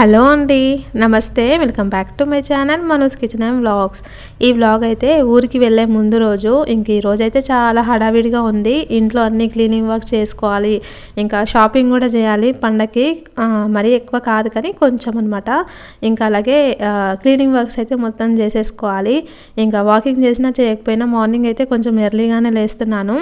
Hello అండి నమస్తే. Welcome back to my channel Manoj kitchen and vlogs. ఈ vlog అయితే ఊరికి వెళ్ళే ముందు రోజు ఇంక ఈ రోజు అయితే చాలా హడావిడిగా ఉంది. ఇంట్లో అన్ని క్లీనింగ్ వర్క్ చేసుకోవాలి ఇంకా షాపింగ్ కూడా చేయాలి. పండగకి మరీ ఎక్కువ కాదు కానీ కొంచెం అనమాట ఇంకా అలాగే క్లీనింగ్ వర్క్స్ అయితే మొత్తం చేసేసుకోవాలి. ఇంకా వాకింగ్ చేసినా చేయకపోయినా మార్నింగ్ అయితే కొంచెం ఎర్లీగానే లేస్తున్నాను.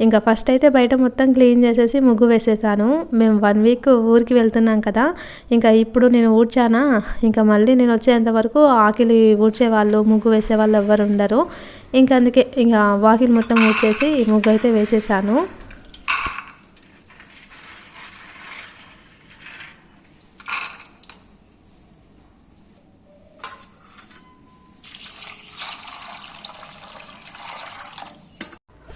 ఇంకా ఫస్ట్ అయితే బయట మొత్తం క్లీన్ చేసేసి ముగ్గు వేసేసాను. మేము వన్ వీక్ ఊరికి వెళ్తున్నాం కదా. ఇంకా ఇప్పుడు నేను ఊడ్చానా? ఇంకా మళ్ళీ నేను వచ్చేంత వరకు ఆకిలి ఊడ్చే వాళ్ళు ముగ్గు వేసే వాళ్ళు ఎవ్వరు ఉండరు. ఇంకా అందుకే ఇంకా వాకిలి మొత్తం ఊడ్చేసి ముగ్గు అయితే వేసేసాను.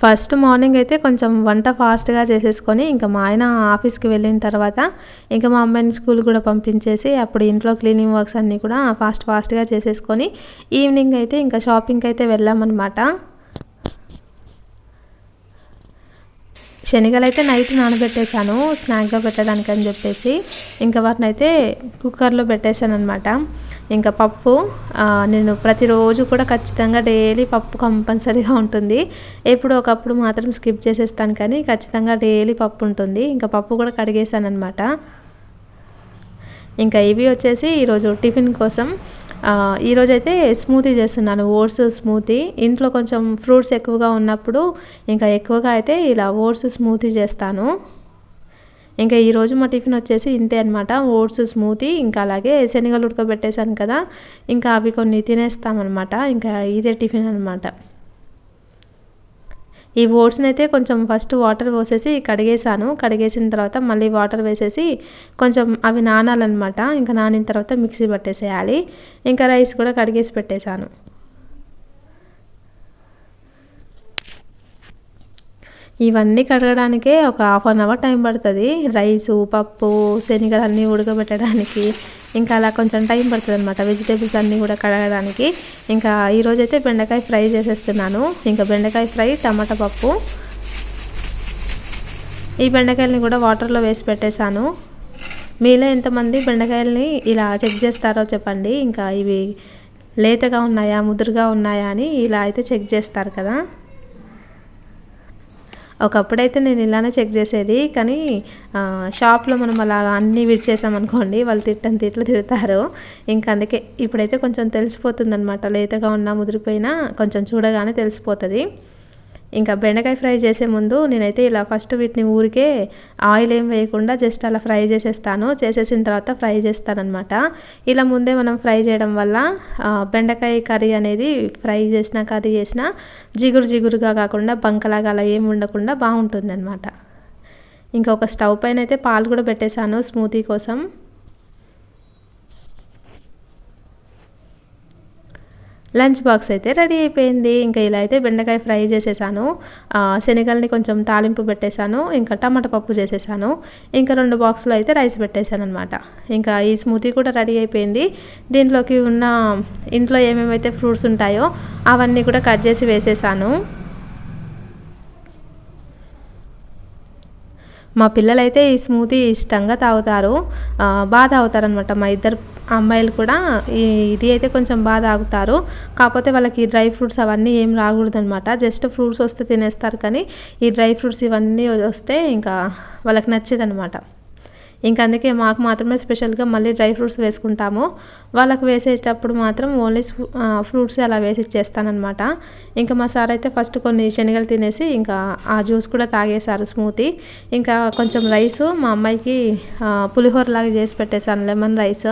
ఫస్ట్ మార్నింగ్ అయితే కొంచెం వంట ఫాస్ట్గా చేసేసుకొని ఇంకా మా ఆయన ఆఫీస్కి వెళ్ళిన తర్వాత ఇంకా మా అమ్మాయిని స్కూల్ కూడా పంపించేసి అప్పుడు ఇంట్లో క్లీనింగ్ వర్క్స్ అన్నీ కూడా ఫాస్ట్ ఫాస్ట్గా చేసేసుకొని ఈవినింగ్ అయితే ఇంకా షాపింగ్కి అయితే వెళ్ళామన్నమాట. శనగలు అయితే నైట్ నానబెట్టేశాను స్నాక్గా పెట్టడానికి అని చెప్పేసి. ఇంకా వాటిని అయితే కుక్కర్లో పెట్టేశాను అనమాట ఇంకా పప్పు నేను ప్రతిరోజు కూడా ఖచ్చితంగా డైలీ పప్పు కంపల్సరీగా ఉంటుంది. ఎప్పుడు ఒకప్పుడు మాత్రం స్కిప్ చేసేస్తాను కానీ ఖచ్చితంగా డైలీ పప్పు ఉంటుంది. ఇంకా పప్పు కూడా కడిగేశాను అనమాట ఇంకా ఇవి వచ్చేసి ఈరోజు టిఫిన్ కోసం ఈరోజైతే ఈరోజు అయితే స్మూతీ చేస్తున్నాను ఓట్స్ స్మూతీ ఇంట్లో కొంచెం ఫ్రూట్స్ ఎక్కువగా ఉన్నప్పుడు ఇంకా ఎక్కువగా అయితే ఇలా ఓట్స్ స్మూతీ చేస్తాను. ఇంకా ఈరోజు మా టిఫిన్ వచ్చేసి ఇంతే అనమాట ఓట్స్ స్మూతీ ఇంకా అలాగే శనగలు ఉడకబెట్టేశాను కదా ఇంకా అవి కొన్ని తినేస్తామన్నమాట ఇంకా ఇదే టిఫిన్ అనమాట ఈ ఓట్స్ని అయితే కొంచెం ఫస్ట్ వాటర్ పోసేసి కడిగేసాను కడిగేసిన తర్వాత మళ్ళీ వాటర్ వేసేసి కొంచెం అవి నానాలన్నమాట. ఇంకా నానిన తర్వాత మిక్సీ పట్టేసేయాలి. ఇంకా రైస్ కూడా కడిగేసి పెట్టేశాను. ఇవన్నీ కడగడానికే ఒక హాఫ్ అన్ అవర్ టైం పడుతుంది. రైసు పప్పు శనగలు అన్నీ ఉడకబెట్టడానికి ఇంకా అలా కొంచెం టైం పడుతుంది అనమాట వెజిటేబుల్స్ అన్నీ కూడా కడగడానికి. ఇంకా ఈరోజు అయితే బెండకాయ ఫ్రై చేసేస్తున్నాను. ఇంకా బెండకాయ ఫ్రై టమాటా పప్పు. ఈ బెండకాయలని కూడా వాటర్లో వేసి పెట్టేశాను. మీలో ఎంతమంది బెండకాయలని ఇలా చెక్ చేస్తారో చెప్పండి. ఇంకా ఇవి లేతగా ఉన్నాయా ముదురుగా ఉన్నాయా అని ఇలా అయితే చెక్ చేస్తారు కదా. ఒకప్పుడైతే నేను ఇలానే చెక్ చేసేది కానీ షాప్లో మనం అలా అన్నీ విడిచేసామనుకోండి వాళ్ళు తిట్టని తిట్లు తిడతారు. ఇంకా అందుకే ఇప్పుడైతే కొంచెం తెలిసిపోతుంది అనమాట లేతగా ఉన్నా ముదిరిపోయినా కొంచెం చూడగానే తెలిసిపోతుంది. ఇంకా బెండకాయ ఫ్రై చేసే ముందు నేనైతే ఇలా ఫస్ట్ వీటిని ఊరికే ఆయిల్ ఏం వేయకుండా జస్ట్ అలా ఫ్రై చేసేస్తాను. చేసేసిన తర్వాత ఫ్రై చేస్తానమాట ఇలా ముందే మనం ఫ్రై చేయడం వల్ల బెండకాయ కర్రీ అనేది ఫ్రై చేసిన కర్రీ చేసిన జిగురు జిగురుగా కాకుండా బంకలాగా అలా ఏం ఉండకుండా బాగుంటుంది అనమాట ఇంకా ఒక స్టవ్ పైన అయితే పాలు కూడా పెట్టేశాను స్మూతీ కోసం. లంచ్ బాక్స్ అయితే రెడీ అయిపోయింది. ఇంకా ఇలా అయితే బెండకాయ ఫ్రై చేసేసాను. శనగల్ని కొంచెం తాలింపు పెట్టేశాను. ఇంకా టమాటా పప్పు చేసేసాను. ఇంకా రెండు బాక్సులు అయితే రైస్ పెట్టేశాను అనమాట ఇంకా ఈ స్మూతీ కూడా రెడీ అయిపోయింది. దీంట్లోకి ఉన్న ఇంట్లో ఏమేమైతే ఫ్రూట్స్ ఉంటాయో అవన్నీ కూడా కట్ చేసి వేసేసాను. మా పిల్లలైతే ఈ స్మూతీ ఇష్టంగా తాగుతారు. బాగా తాగుతారనమాట మా ఇద్దరు అమ్మాయిలు కూడా ఇది అయితే కొంచెం బాగా తాగుతారు. కాకపోతే వాళ్ళకి డ్రై ఫ్రూట్స్ అవన్నీ ఏం రాకూడదనమాట జస్ట్ ఫ్రూట్స్ వస్తే తినేస్తారు కానీ ఈ డ్రై ఫ్రూట్స్ ఇవన్నీ వస్తే ఇంకా వాళ్ళకి నచ్చేదనమాట ఇంకా అందుకే మాకు మాత్రమే స్పెషల్గా మళ్ళీ డ్రై ఫ్రూట్స్ వేసుకుంటాము. వాళ్ళకి వేసేటప్పుడు మాత్రం ఓన్లీ ఫ్రూట్స్ అలా వేసి ఇచ్చేస్తానమాట ఇంకా మా సార్ అయితే ఫస్ట్ కొన్ని శనగలు తినేసి ఇంకా ఆ జ్యూస్ కూడా తాగేశారు స్మూతీ. ఇంకా కొంచెం రైస్ మా అమ్మాయికి పులిహోర లాగా చేసి పెట్టేశాను లెమన్ రైస్.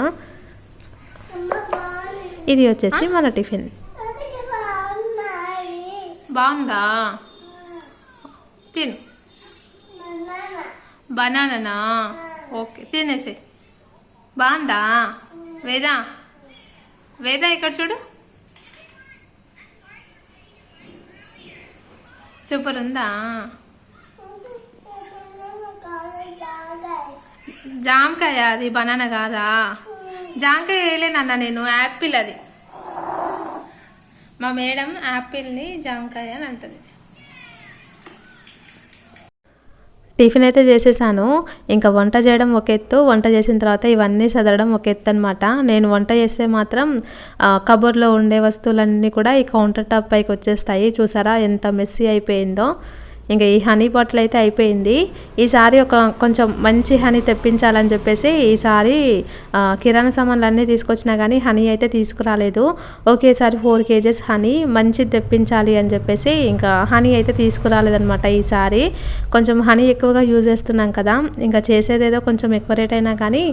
ఇది వచ్చేసి మన టిఫిన్. బాగుందా? తిను. బనానా. ఓకే తినేసే బాగుందా? వేదా? వేదా ఇక్కడ చూడు. సూపర్ ఉందా? జామకాయ అది బనానా కాదా? జామకాయ వేయలేనన్న నేను యాపిల్ అది. మా మేడం యాపిల్ని జామకాయ అని అంటుంది. టిఫిన్ అయితే చేసేసాను. ఇంకా వంట చేయడం ఒక ఎత్తు వంట చేసిన తర్వాత ఇవన్నీ చదవడం ఒక ఎత్తు అనమాట నేను వంట చేస్తే మాత్రం కబోర్డ్లో ఉండే వస్తువులన్నీ కూడా ఈ కౌంటర్ టాప్ పైకి వచ్చేస్తాయి. చూసారా ఎంత మెస్సీ అయిపోయిందో. ఇంకా ఈ హనీ బాటిల్ అయితే అయిపోయింది. ఈసారి ఒక కొంచెం మంచి హనీ తెప్పించాలని చెప్పేసి ఈసారి కిరాణా సామాన్లు అన్నీ తీసుకొచ్చినా కానీ హనీ అయితే తీసుకురాలేదు. ఒకేసారి ఫోర్ కేజెస్ హనీ మంచిది తెప్పించాలి అని చెప్పేసి ఇంకా హనీ అయితే తీసుకురాలేదనమాట ఈసారి కొంచెం హనీ ఎక్కువగా యూజ్ చేస్తున్నాం కదా ఇంకా చేసేదేదో కొంచెం ఎక్కువ రేట్ అయినా కానీ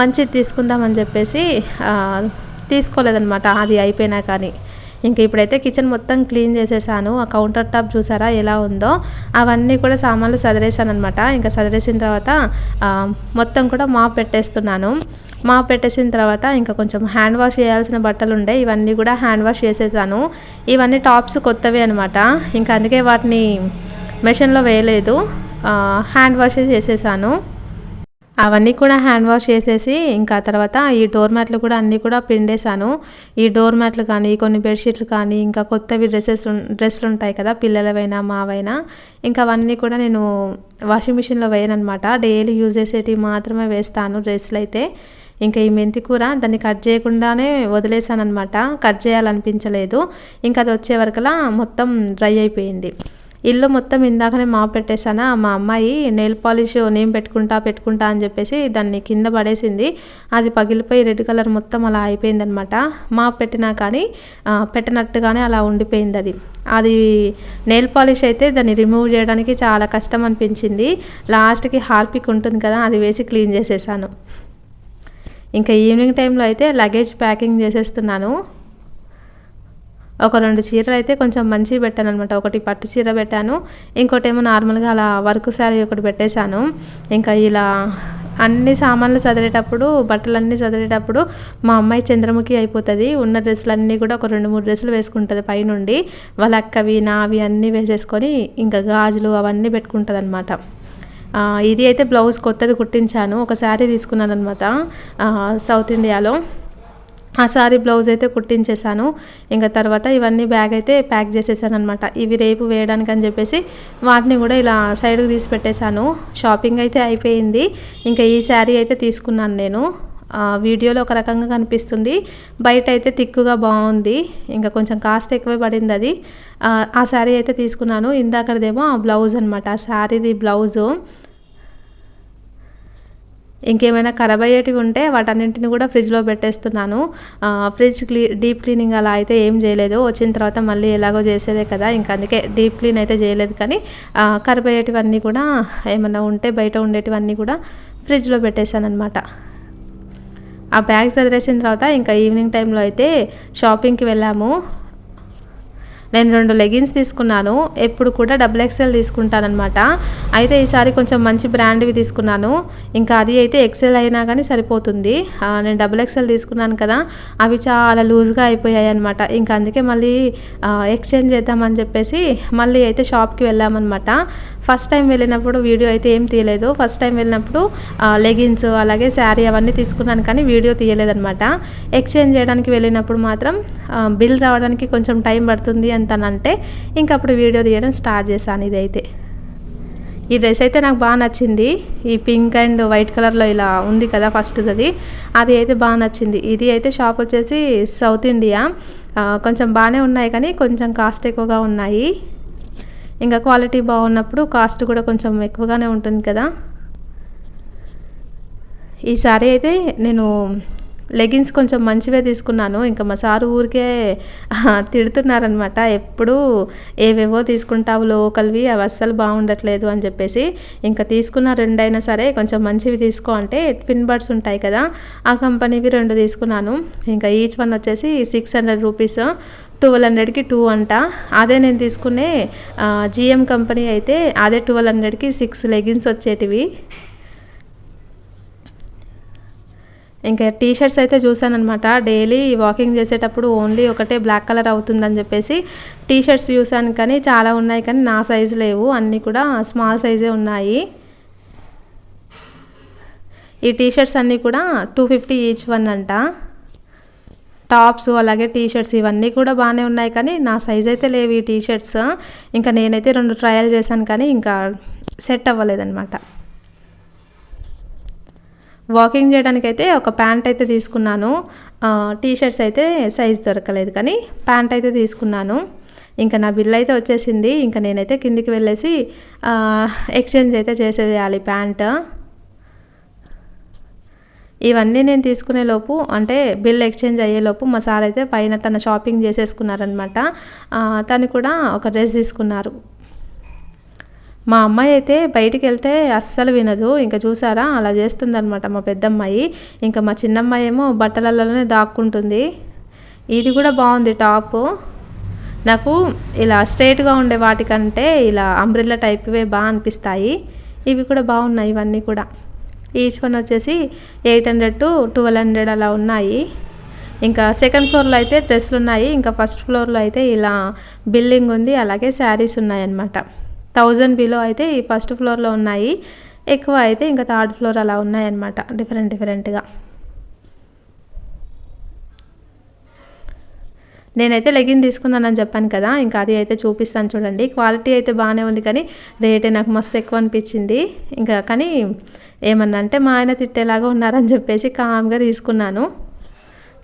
మంచిది తీసుకుందామని చెప్పేసి తీసుకోలేదనమాట అది అయిపోయినా కానీ ఇంక ఇప్పుడైతే కిచెన్ మొత్తం క్లీన్ చేసేసాను. ఆ కౌంటర్ టాప్ చూసారా ఎలా ఉందో? అవన్నీ కూడా సామాన్లు సదిరేసాను అనమాట ఇంకా సదిరేసిన తర్వాత మొత్తం కూడా మాప్ పెట్టేస్తున్నాను. మాప్ పెట్టేసిన తర్వాత ఇంకా కొంచెం హ్యాండ్ వాష్ చేయాల్సిన బట్టలు ఉండే ఇవన్నీ కూడా హ్యాండ్ వాష్ చేసేసాను. ఇవన్నీ టాప్స్ కొత్తవి అనమాట ఇంకా అందుకే వాటిని మెషిన్లో వేయలేదు. హ్యాండ్ వాష్ చేసేసాను. అవన్నీ కూడా హ్యాండ్ వాష్ చేసేసి ఇంకా తర్వాత ఈ డోర్ మ్యాట్లు కూడా అన్నీ కూడా పిండేశాను. ఈ డోర్ మ్యాట్లు కానీ కొన్ని బెడ్షీట్లు కానీ ఇంకా కొత్తవి డ్రెస్సెస్ డ్రెస్సులు ఉంటాయి కదా పిల్లలవైనా మావైనా ఇంకా అవన్నీ కూడా నేను వాషింగ్ మిషన్లో వేయనమాట డైలీ యూజ్ చేసేటివి మాత్రమే వేస్తాను డ్రెస్సులు అయితే ఇంకా ఈ మెంతి కూర దాన్ని కట్ చేయకుండానే వదిలేసాను అనమాట కట్ చేయాలనిపించలేదు. ఇంకా అది వచ్చే వరకులా మొత్తం డ్రై అయిపోయింది. ఇల్లు మొత్తం ఇందాకనే మా పెట్టేశానా? మా అమ్మాయి నెయిల్ పాలిష్ నేను పెట్టుకుంటా పెట్టుకుంటా అని చెప్పేసి దాన్ని కింద పడేసింది. అది పగిలిపోయి రెడ్ కలర్ మొత్తం అలా అయిపోయిందనమాట. మా పెట్టినా కానీ పెట్టినట్టుగానే అలా ఉండిపోయింది అది. అది నెయిల్ పాలిష్ అయితే దాన్ని రిమూవ్ చేయడానికి చాలా కష్టం అనిపించింది. లాస్ట్కి హార్పిక్ ఉంటుంది కదా అది వేసి క్లీన్ చేసేసాను. ఇంకా ఈవినింగ్ టైంలో అయితే లగేజ్ ప్యాకింగ్ చేసేస్తున్నాను. ఒక రెండు చీరలు అయితే కొంచెం మంచివి పెట్టాను అనమాట ఒకటి పట్టు చీర పెట్టాను. ఇంకోటి ఏమో నార్మల్గా అలా వర్క్ శారీ ఒకటి పెట్టేశాను. ఇంకా ఇలా అన్ని సామాన్లు చదివేటప్పుడు బట్టలన్నీ చదివేటప్పుడు మా అమ్మాయి చంద్రముఖి అయిపోతుంది. ఉన్న డ్రెస్సులన్నీ కూడా ఒక రెండు మూడు డ్రెస్సులు వేసుకుంటుంది పైనుండి. వాళ్ళ అక్కవి నావి అన్నీ వేసేసుకొని ఇంకా గాజులు అవన్నీ పెట్టుకుంటుంది అనమాట ఇది అయితే బ్లౌజ్ కొత్తది కుట్టించాను. ఒక శారీ తీసుకున్నాను అనమాట సౌత్ ఇండియాలో. ఆ సారీ బ్లౌజ్ అయితే కుట్టించేశాను. ఇంకా తర్వాత ఇవన్నీ బ్యాగ్ అయితే ప్యాక్ చేసేసాను అనమాట ఇవి రేపు వేయడానికి అని చెప్పేసి వాటిని కూడా ఇలా సైడ్కి తీసి పెట్టేశాను. షాపింగ్ అయితే అయిపోయింది. ఇంకా ఈ శారీ అయితే తీసుకున్నాను నేను. వీడియోలో ఒక రకంగా కనిపిస్తుంది. బయట అయితే తిక్కుగా బాగుంది. ఇంకా కొంచెం కాస్ట్ ఎక్కువే పడింది అది. ఆ శారీ అయితే తీసుకున్నాను. ఇందాకదేమో బ్లౌజ్ అనమాట ఆ శారీది బ్లౌజు. ఇంకేమైనా ఖరాబ్ అయ్యేటివి ఉంటే వాటన్నింటిని కూడా ఫ్రిడ్జ్లో పెట్టేస్తున్నాను. ఫ్రిడ్జ్ క్లీ డీప్ క్లీనింగ్ అలా అయితే ఏం చేయలేదు. వచ్చిన తర్వాత మళ్ళీ ఎలాగో చేసేదే కదా ఇంకా అందుకే డీప్ క్లీన్ అయితే చేయలేదు కానీ ఖరాబ్ అయ్యేటివన్నీ కూడా ఏమైనా ఉంటే బయట ఉండేటివన్నీ కూడా ఫ్రిడ్జ్లో పెట్టేశాను అనమాట ఆ బ్యాగ్స్ అదిరేసిన తర్వాత ఇంకా ఈవినింగ్ టైంలో అయితే షాపింగ్కి వెళ్ళాము. నేను రెండు లెగిన్స్ తీసుకున్నాను. ఎప్పుడు కూడా డబుల్ ఎక్స్ఎల్ తీసుకుంటానమాట అయితే ఈసారి కొంచెం మంచి బ్రాండ్వి తీసుకున్నాను. ఇంకా అది అయితే ఎక్సెల్ అయినా కానీ సరిపోతుంది. నేను డబుల్ ఎక్స్ఎల్ తీసుకున్నాను కదా అవి చాలా లూజ్గా అయిపోయాయి అనమాట ఇంకా అందుకే మళ్ళీ ఎక్స్చేంజ్ చేద్దామని చెప్పేసి మళ్ళీ అయితే షాప్కి వెళ్ళామన్నమాట. ఫస్ట్ టైం వెళ్ళినప్పుడు వీడియో అయితే ఏం తీయలేదు. ఫస్ట్ టైం వెళ్ళినప్పుడు లెగిన్స్ అలాగే శారీ అవన్నీ తీసుకున్నాను కానీ వీడియో తీయలేదనమాట ఎక్స్చేంజ్ చేయడానికి వెళ్ళినప్పుడు మాత్రం బిల్ రావడానికి కొంచెం టైం పడుతుంది అంటే ఇంక అప్పుడు వీడియో తీయడం స్టార్ట్ చేశాను ఇదైతే. ఈ డ్రెస్ అయితే నాకు బాగా నచ్చింది. ఈ పింక్ అండ్ వైట్ కలర్లో ఇలా ఉంది కదా ఫస్ట్ అది అది అయితే బాగా నచ్చింది. ఇది అయితే షాప్ వచ్చేసి సౌత్ ఇండియా. కొంచెం బాగానే ఉన్నాయి కానీ కొంచెం కాస్ట్ ఎక్కువగా ఉన్నాయి. ఇంకా క్వాలిటీ బాగున్నప్పుడు కాస్ట్ కూడా కొంచెం ఎక్కువగానే ఉంటుంది కదా. ఈ సారీ అయితే నేను లెగిన్స్ కొంచెం మంచివే తీసుకున్నాను. ఇంకా మా సారు ఊరికే తిడుతున్నారనమాట ఎప్పుడు ఏవేవో తీసుకుంటావు లోకల్వి అవి అస్సలు బాగుండట్లేదు అని చెప్పేసి. ఇంకా తీసుకున్న రెండైనా సరే కొంచెం మంచివి తీసుకో అంటే ట్విన్ బర్డ్స్ ఉంటాయి కదా ఆ కంపెనీవి రెండు తీసుకున్నాను. ఇంకా ఈచ్ వన్ వచ్చేసి సిక్స్ హండ్రెడ్ రూపీస్ ట్వెల్వ్ హండ్రెడ్కి టూ అంట. అదే నేను తీసుకునే జిఎం కంపెనీ అయితే అదే ట్వెల్వ్ హండ్రెడ్కి సిక్స్ లెగిన్స్ వచ్చేటివి. ఇంకా టీ షర్ట్స్ అయితే చూసానమాట డైలీ వాకింగ్ చేసేటప్పుడు ఓన్లీ ఒకటే బ్లాక్ కలర్ అవుతుందని చెప్పేసి టీ షర్ట్స్ చూసాను కానీ చాలా ఉన్నాయి కానీ నా సైజు లేవు. అన్నీ కూడా స్మాల్ సైజే ఉన్నాయి. ఈ టీ షర్ట్స్ అన్నీ కూడా టూ ఫిఫ్టీ ఈచ్ వన్ అంట. టాప్స్ అలాగే టీ షర్ట్స్ ఇవన్నీ కూడా బాగానే ఉన్నాయి కానీ నా సైజ్ అయితే లేవు ఈ టీ షర్ట్స్ ఇంకా నేనైతే రెండు ట్రయల్ చేశాను కానీ ఇంకా సెట్ అవ్వలేదన్నమాట. వాకింగ్ చేయడానికి అయితే ఒక ప్యాంట్ అయితే తీసుకున్నాను. టీ షర్ట్స్ అయితే సైజ్ దొరకలేదు కానీ ప్యాంట్ అయితే తీసుకున్నాను. ఇంకా నా బిల్ అయితే వచ్చేసింది. ఇంకా నేనైతే కిందికి వెళ్ళేసి ఎక్స్చేంజ్ అయితే చేసేయాలి ప్యాంట్. ఇవన్నీ నేను తీసుకునే లోపు అంటే బిల్ ఎక్స్చేంజ్ అయ్యేలోపు మా సార్ అయితే పైన తన షాపింగ్ చేసేసుకున్నారనమాట తను కూడా ఒక డ్రెస్ తీసుకున్నారు. మా అమ్మాయి అయితే బయటికి వెళ్తే అస్సలు వినదు. ఇంకా చూసారా? అలా చేస్తుందనమాట మా పెద్దమ్మాయి. ఇంకా మా చిన్నమ్మాయి ఏమో బట్టలలోనే దాక్కుంటుంది. ఇది కూడా బాగుంది టాపు. నాకు ఇలా స్ట్రైట్గా ఉండే వాటికంటే ఇలా అంబ్రిల్లా టైప్వే బాగా అనిపిస్తాయి. ఇవి కూడా బాగున్నాయి ఇవన్నీ కూడా. ఈచ్ వన్ వచ్చేసి eight hundred to twelve hundred అలా ఉన్నాయి. ఇంకా సెకండ్ ఫ్లోర్లో అయితే డ్రెస్సులు ఉన్నాయి ఇంకా ఫస్ట్ ఫ్లోర్లో అయితే ఇలా బిల్డింగ్ ఉంది. అలాగే శారీస్ ఉన్నాయన్నమాట. థౌజండ్ బిలో అయితే ఈ ఫస్ట్ ఫ్లోర్లో ఉన్నాయి. ఎక్కువ అయితే ఇంకా థర్డ్ ఫ్లోర్ అలా ఉన్నాయన్నమాట. డిఫరెంట్ డిఫరెంట్గా. నేనైతే లెగిన్ తీసుకున్నానని చెప్పాను కదా ఇంకా అది అయితే చూపిస్తాను చూడండి. క్వాలిటీ అయితే బాగానే ఉంది కానీ రేటే నాకు మస్తు ఎక్కువ అనిపించింది. ఇంకా కానీ ఏమన్నా అంటే మా ఆయన తిట్టేలాగా ఉన్నారని చెప్పేసి కామ్గా తీసుకున్నాను.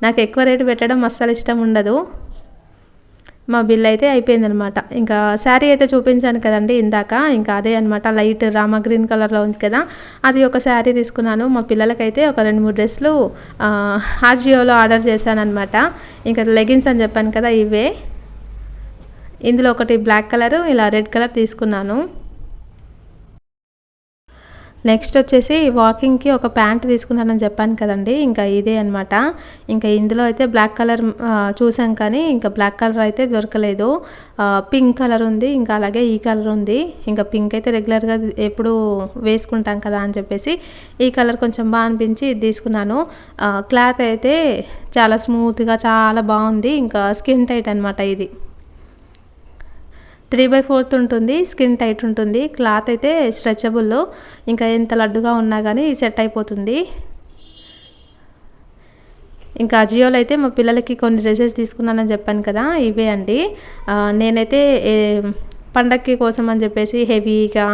నాకు ఎక్కువ రేటు పెట్టడం అస్సలు ఇష్టం ఉండదు. మా బిల్ అయితే అయిపోయిందనమాట. ఇంకా శారీ అయితే చూపించాను కదండి ఇందాక. ఇంకా అదే అనమాట లైట్ రామా గ్రీన్ కలర్లో ఉంది కదా. అది ఒక శారీ తీసుకున్నాను. మా పిల్లలకైతే ఒక రెండు మూడు డ్రెస్సులు ఆజియోలో ఆర్డర్ చేశాను అనమాట ఇంకా లెగిన్స్ అని చెప్పాను కదా ఇవే. ఇందులో ఒకటి బ్లాక్ కలరు ఇలా రెడ్ కలర్ తీసుకున్నాను. నెక్స్ట్ వచ్చేసి వాకింగ్కి ఒక ప్యాంట్ తీసుకున్నానని చెప్పాను కదండి ఇంకా ఇదే అనమాట ఇంకా ఇందులో అయితే బ్లాక్ కలర్ చూసాం కానీ ఇంకా బ్లాక్ కలర్ అయితే దొరకలేదు. పింక్ కలర్ ఉంది ఇంకా అలాగే ఈ కలర్ ఉంది. ఇంకా పింక్ అయితే రెగ్యులర్గా ఎప్పుడు వేసుకుంటాం కదా అని చెప్పేసి ఈ కలర్ కొంచెం బాగా అనిపించి తీసుకున్నాను. క్లాత్ అయితే చాలా స్మూత్గా చాలా బాగుంది ఇంకా స్కిన్ టైట్ అనమాట ఇది. త్రీ బై ఫోర్త్ ఉంటుంది స్కిన్ టైట్ ఉంటుంది క్లాత్ అయితే స్ట్రెచబుల్. ఇంకా ఎంత లడ్డుగా ఉన్నా కానీ సెట్ అయిపోతుంది. ఇంకా అజియోలో అయితే మా పిల్లలకి కొన్ని డ్రెస్సెస్ తీసుకున్నానని చెప్పాను కదా ఇవే అండి. నేనైతే పండక్కి కోసం అని చెప్పేసి హెవీగా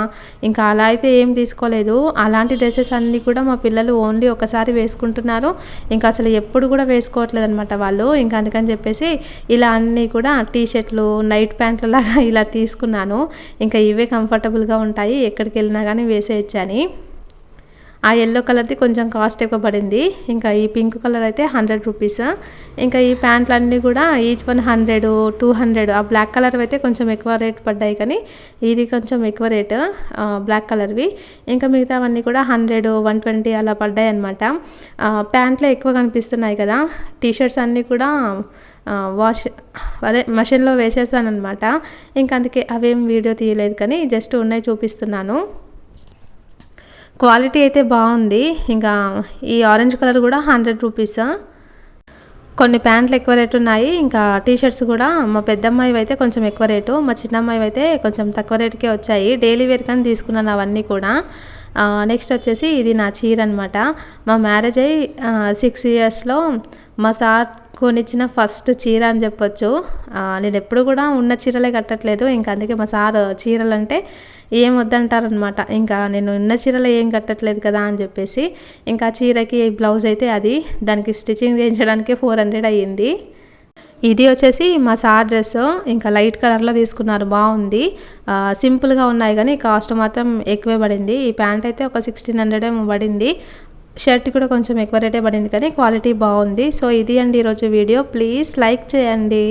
ఇంకా అలా అయితే ఏం తీసుకోలేదు. అలాంటి డ్రెస్సెస్ అన్నీ కూడా మా పిల్లలు ఓన్లీ ఒకసారి వేసుకుంటున్నారు. ఇంకా అసలు ఎప్పుడు కూడా వేసుకోవట్లేదు అనమాట వాళ్ళు. ఇంకా అందుకని చెప్పేసి ఇలా అన్నీ కూడా టీ షర్ట్లు నైట్ ప్యాంట్లు లాగా ఇలా తీసుకున్నాను. ఇంకా ఇవే కంఫర్టబుల్గా ఉంటాయి. ఎక్కడికి వెళ్ళినా కానీ వేసేయచ్చని. ఆ ఎల్లో కలర్ది కొంచెం కాస్ట్ ఎక్కువ పడింది. ఇంకా ఈ పింక్ కలర్ అయితే హండ్రెడ్ రూపీస్ ఇంకా ఈ ప్యాంట్లు అన్నీ కూడా each one hundred two hundred ఆ బ్లాక్ కలర్ అయితే కొంచెం ఎక్కువ రేట్ పడ్డాయి కానీ ఇది కొంచెం ఎక్కువ రేట్ బ్లాక్ కలర్వి ఇంకా మిగతావన్నీ కూడా హండ్రెడ్ వన్ ట్వంటీ అలా పడ్డాయి అనమాట ప్యాంట్లే ఎక్కువ కనిపిస్తున్నాయి కదా. టీషర్ట్స్ అన్నీ కూడా వాష్ అదే మషిన్లో వేసేసాను అనమాట ఇంకా అందుకే అవేం వీడియో తీయలేదు కానీ జస్ట్ ఉన్నాయి చూపిస్తున్నాను. క్వాలిటీ అయితే బాగుంది. ఇంకా ఈ ఆరెంజ్ కలర్ కూడా హండ్రెడ్ రూపీస్. కొన్ని ప్యాంట్లు ఎక్కువ రేటు ఉన్నాయి. ఇంకా టీషర్ట్స్ కూడా మా పెద్దమ్మాయి అయితే కొంచెం ఎక్కువ రేటు. మా చిన్నమ్మాయి అయితే కొంచెం తక్కువ రేటుకే వచ్చాయి. డైలీ వేర్ కానీ తీసుకున్నాను అవన్నీ కూడా. నెక్స్ట్ వచ్చేసి ఇది నా చీర అనమాట మా మ్యారేజ్ అయ్యి సిక్స్ ఇయర్స్లో మా సార్ కొనిచ్చిన ఫస్ట్ చీర అని చెప్పొచ్చు. నేను ఎప్పుడు కూడా ఉన్న చీరలే కట్టట్లేదు. ఇంకా అందుకే మా సార్ చీరలు అంటే ఏం వద్దంటారనమాట ఇంకా నేను ఉన్న చీరలో ఏం కట్టట్లేదు కదా అని చెప్పేసి ఇంకా చీరకి బ్లౌజ్ అయితే అది దానికి స్టిచ్చింగ్ చేయించడానికి ఫోర్ హండ్రెడ్ అయ్యింది. ఇది వచ్చేసి మా సార్ డ్రెస్. ఇంకా లైట్ కలర్లో తీసుకున్నారు. బాగుంది. సింపుల్గా ఉన్నాయి కానీ కాస్ట్ మాత్రం ఎక్కువే పడింది. ఈ ప్యాంట్ అయితే ఒక సిక్స్టీన్ హండ్రెడ్ ఏమో పడింది. షర్ట్ కూడా కొంచెం ఎక్కువ రేటే పడింది కానీ క్వాలిటీ బాగుంది. సో ఇది అండి ఈరోజు వీడియో. ప్లీజ్ లైక్ చేయండి.